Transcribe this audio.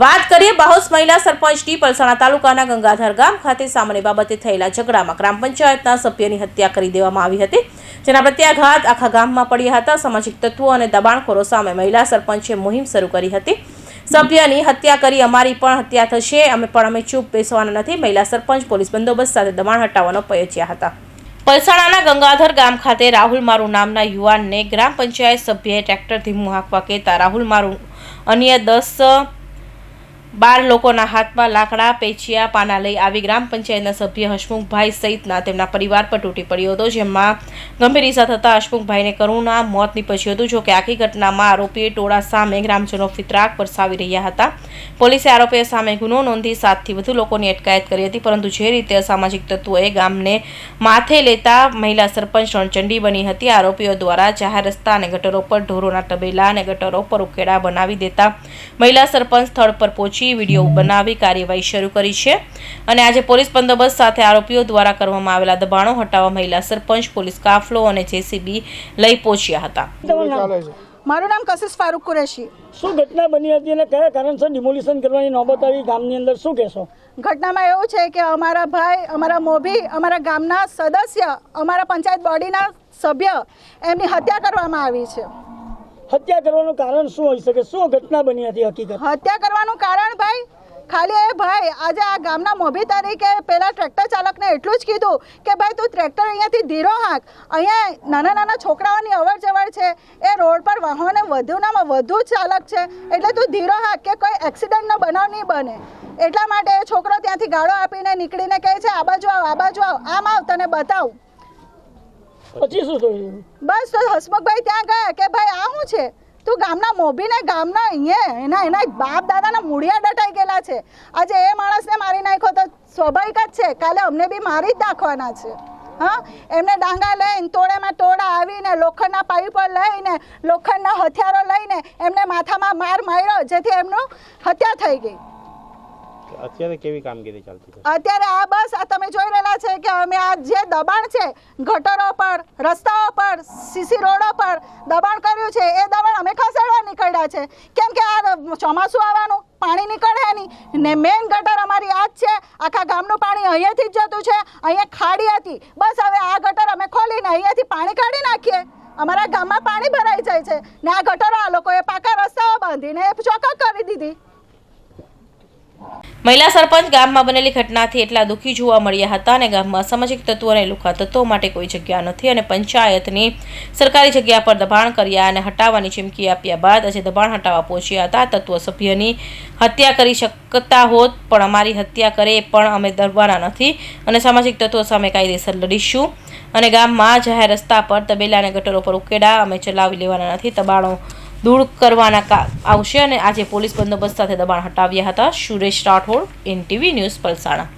વાત કરીએ બાહોસ મહિલા સરપંચની પલસાણા તાલુકાના ગંગાધર ગામ ખાતે સામાન્ય બાબતે થયેલા ઝઘડામાં ગ્રામ પંચાયતના સભ્યની હત્યા કરી દેવામાં આવી હતી, જેના પ્રત્યાઘાત આખા ગામમાં પડ્યા હતા. સામાજિક તત્વો અને દબાણખોરો સામે મહિલા સરપંચે મુહિમ શરૂ કરી હતી. સભ્યની હત્યા કરી અમારી પણ હત્યા થશે, અમે પણ અમે ચૂપ બેસવાના નથી. મહિલા સરપંચ, પોલીસ બંદોબસ્ત સાથે દબાણ હટાવવાનો પયચ્યા હતા. પલસાણાના ગંગાધર ગામ ખાતે રાહુલ મારુ નામના યુવાનને ગ્રામ પંચાયત સભ્યએ ટ્રેક્ટર ધીમું હાંકવા કહેતા રાહુલ મારુ અન્ય દસ બાર લોકોના હાથમાં લાકડા, પેચિયા, પાના લઈ આવી ગ્રામ પંચાયતના સભ્ય હસમુખભાઈ સહિતના તેમના પરિવાર પર તૂટી પડ્યો હતો, જેમાં ગંભીર ઈજા થતાં હસમુખભાઈને કરુણા, મોત નીપજ્યું હતું, જોકે આખી ઘટનામાં આરોપીએ ટોળા સામે ગ્રામજનો ફિતરાક વરસાવી રહ્યા હતા. પોલીસે આરોપીઓ સામે ગુનો નોંધી સાતથી વધુ લોકોની અટકાયત કરી હતી, પરંતુ જે રીતે અસામાજિક તત્વોએ ગામને માથે લેતા મહિલા સરપંચ રણચંડી બની હતી, આરોપીઓ દ્વારા જાહેર રસ્તા અને ગટરો પર ઢોરોના તબેલા અને ગટરો પર ઉકેડા બનાવી દેતા મહિલા સરપંચ સ્થળ પર પહોંચી વીડિયો બનાવી કાર્યવાહી શરૂ કરી છે. અને આજે પોલીસ બંદોબસ્ત સાથે આરોપીઓ દ્વારા કરવામાં આવેલા દબાણો હટાવવા મહિલા સરપંચ પોલીસ કાફલો અને જેસીબી લઈ પહોંચ્યા હતા. મારું નામ કશિશ ફારૂક કુરેશી શું ઘટના બની હતી અને કયા કારણસર ડિમોલિશન કરવાની નોબત આવી ગામની અંદર શું કહેશો? ઘટનામાં એવું છે કે અમારા ભાઈ અમારા મોભી અમારા ગામના સદસ્ય અમારા પંચાયત બોડીના સભ્ય એમની હત્યા કરવામાં આવી છે. હત્યા કરવાનું કારણ શું હોઈ શકે? શું ઘટના બની હતી હકીકત? હત્યા કરવાનું કારણ ભાઈ, ખાલી એ ભાઈ, આજે આ ગામના મોભી તરીકે પેલા ટ્રેક્ટર ચાલકને એટલું જ કીધું કે ભાઈ, તું ટ્રેક્ટર અહીંયાથી ધીરો હાંક. અહીંયા નાના નાના છોકરાઓની અવર જવર છે. એ રોડ પર વાહનો વધુનામાં વધુ ચાલક છે. એટલે તું ધીરો હાંક કે કોઈ એક્સિડન્ટનો બનાવ નહીં બને. એટલા માટે એ છોકરો ત્યાંથી ગાળો આપીને નીકળીને કહે છે, આ બાજુ આવ, આ બાજુ આવ, આમ આવ, તને બતાવું. પછી બસ, તો હસમુખભાઈ ત્યાં ગયા કે ભાઈ, આ શું છે? તું ગામના મોભીને ગામના અહીંયા, એના એના બાપ દાદાના મૂળિયા ડટાઈ ગયેલા છે. આજે એ માણસને મારી નાખ્યો તો સ્વાભાવિક જ છે. કાલે અમને બી મારી જ નાખવાના છે. હા? એમને ડાંગા લઈને તોડામાં તોડા આવીને, લોખંડના પાઇપો લઈને, લોખંડના હથિયારો લઈને એમને માથામાં માર માર્યો, જેથી એમનું હત્યા થઈ ગઈ. અત્યારે કેવી કામગીરી ચાલતી છે? અત્યારે આ બસ, આ તમે જોઈ રહેલા છે કે અમે આ જે દબાણ છે, ગટરો પર, રસ્તાઓ પર, સીસી રોડો પર દબાણ કર્યું છે, એ દબાણ અમે ખસેડવા નીકળ્યા છે. કેમ કે આ ચોમાસું આવવાનું, પાણી નીકળે નહીં. ને મેઇન ગટર અમારી આ જ છે, આખા ગામનું પાણી અહીંયાથી જ જતું છે, અહીંયા ખાડી હતી. બસ હવે આ ગટર અમે ખોલીને અહીંયાથી પાણી કાઢી નાખીએ. અમારા ગામમાં પાણી ભરાઈ જાય છે. ને આ ગટરો આ લોકોએ પાકા રસ્તાઓ બાંધીને ચોખ્ખા કરી દીધી. મહિલા સરપંચ ગામમાં બનેલી ઘટનાથી એટલા દુઃખી જોવા મળ્યા હતા અને ગામમાં સામાજિક તત્વો અને લુખા તત્વો માટે કોઈ જગ્યા નથી અને પંચાયતની સરકારી જગ્યા પર દબાણ કર્યા અને હટાવવાની ચીમકી આપ્યા બાદ આજે દબાણ હટાવવા પહોંચ્યા હતા. તત્વો સભ્યની હત્યા કરી શકતા હોત, પણ અમારી હત્યા કરે પણ અમે દરવાના નથી અને સામાજિક તત્વો સામે કાયદેસર લડીશું અને ગામમાં જાહેર રસ્તા પર તબેલા અને ગટરો પર ઉકેડા અમે ચલાવી લેવાના નથી. દબાણો દૂર કરવાના આવશે અને આજે પોલીસ બંદોબસ્ત સાથે દબાણ હટાવ્યા હતા. Suresh Rathod NTV news Palsana.